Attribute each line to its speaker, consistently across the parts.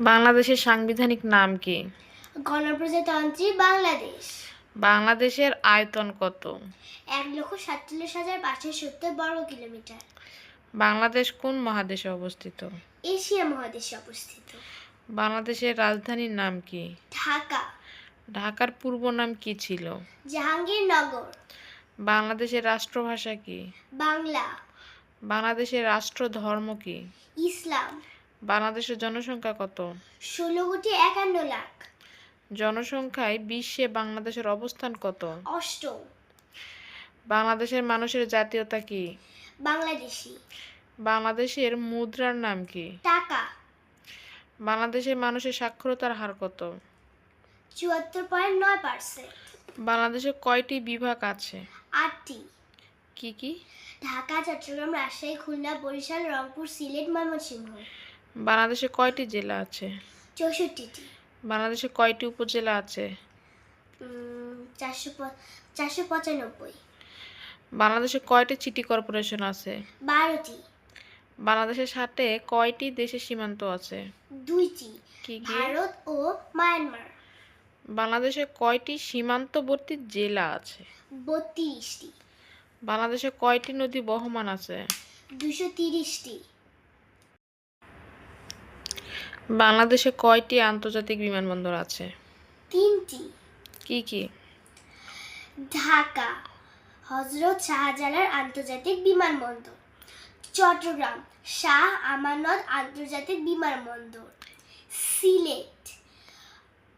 Speaker 1: বাংলাদেশের সাংবিধানিক নাম কি?
Speaker 2: গণপ্রজাতন্ত্রী বাংলাদেশ।
Speaker 1: বাংলাদেশের আয়তন কত?
Speaker 2: এক লক্ষ সাতচল্লিশ হাজার পাঁচশো সত্তর বর্গ কিলোমিটার।
Speaker 1: বাংলাদেশ কোন মহাদেশে অবস্থিত?
Speaker 2: এশিয়া মহাদেশে অবস্থিত।
Speaker 1: বাংলাদেশের রাজধানীর নাম কি?
Speaker 2: ঢাকা।
Speaker 1: ঢাকার পূর্ব নাম কি ছিল?
Speaker 2: জাহাঙ্গীরনগর।
Speaker 1: বাংলাদেশের রাষ্ট্রভাষা কি?
Speaker 2: বাংলা।
Speaker 1: বাংলাদেশের রাষ্ট্র ধর্ম কি?
Speaker 2: ইসলাম।
Speaker 1: বাংলাদেশের জনসংখ্যা কত?
Speaker 2: ষোলো কোটি একান্ন লাখ।
Speaker 1: জনসংখ্যায় বিশ্বে বাংলাদেশের অবস্থান কত?
Speaker 2: অষ্টম।
Speaker 1: বাংলাদেশের মানুষের জাতীয়তা কি?
Speaker 2: বাংলাদেশি।
Speaker 1: বাংলাদেশের মুদ্রার নাম কি?
Speaker 2: টাকা।
Speaker 1: বাংলাদেশের মানুষের সাক্ষরতার হার কত?
Speaker 2: চুয়াত্তর পয়েন্ট নয় পার্সেন্ট।
Speaker 1: বাংলাদেশে কয়টি বিভাগ আছে?
Speaker 2: আটটি।
Speaker 1: কি কি?
Speaker 2: ঢাকা চট্টগ্রাম রাজশাহী খুলনা বরিশাল রংপুর সিলেট ময়মনসিংহ।
Speaker 1: বাংলাদেশে কয়টি জেলা আছে?
Speaker 2: চৌষট্টিটি।
Speaker 1: বাংলাদেশে কয়টি উপজেলা আছে?
Speaker 2: চারশো চারশো পঁচানব্বই।
Speaker 1: বাংলাদেশে কয়টি সিটি কর্পোরেশন আছে?
Speaker 2: বারোটি।
Speaker 1: বাংলাদেশের সাথে কয়টি দেশের সীমান্ত আছে?
Speaker 2: দুইটি।
Speaker 1: কি?
Speaker 2: ভারত ও মায়ানমার।
Speaker 1: বাংলাদেশে কয়টি সীমান্তবর্তী জেলা আছে?
Speaker 2: বত্রিশটি।
Speaker 1: বাংলাদেশে কয়টি নদী বহমান আছে?
Speaker 2: দুশো তিরিশটি।
Speaker 1: বাংলাদেশে কয়টি আন্তর্জাতিক বিমানবন্দর আছে?
Speaker 2: তিনটি।
Speaker 1: কি কি?
Speaker 2: ঢাকা হজরত শাহজালাল আন্তর্জাতিক বিমানবন্দর। চট্টগ্রাম শাহ আমানত আন্তর্জাতিক বিমানবন্দর। সিলেট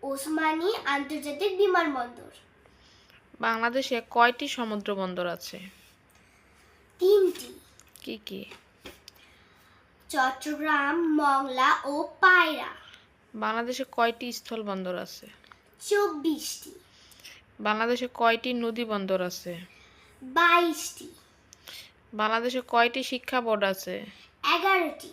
Speaker 2: ওসমানী আন্তর্জাতিক বিমানবন্দর।
Speaker 1: বাংলাদেশে কয়টি সমুদ্র বন্দর আছে?
Speaker 2: তিনটি।
Speaker 1: কি কি?
Speaker 2: চট্টগ্রাম মংলা ও পায়রা।
Speaker 1: বাংলাদেশে কয়টি স্থল বন্দর আছে?
Speaker 2: চব্বিশটি।
Speaker 1: বাংলাদেশে কয়টি নদী বন্দর আছে?
Speaker 2: বাইশটি।
Speaker 1: বাংলাদেশে কয়টি শিক্ষা বোর্ড আছে?
Speaker 2: এগারোটি।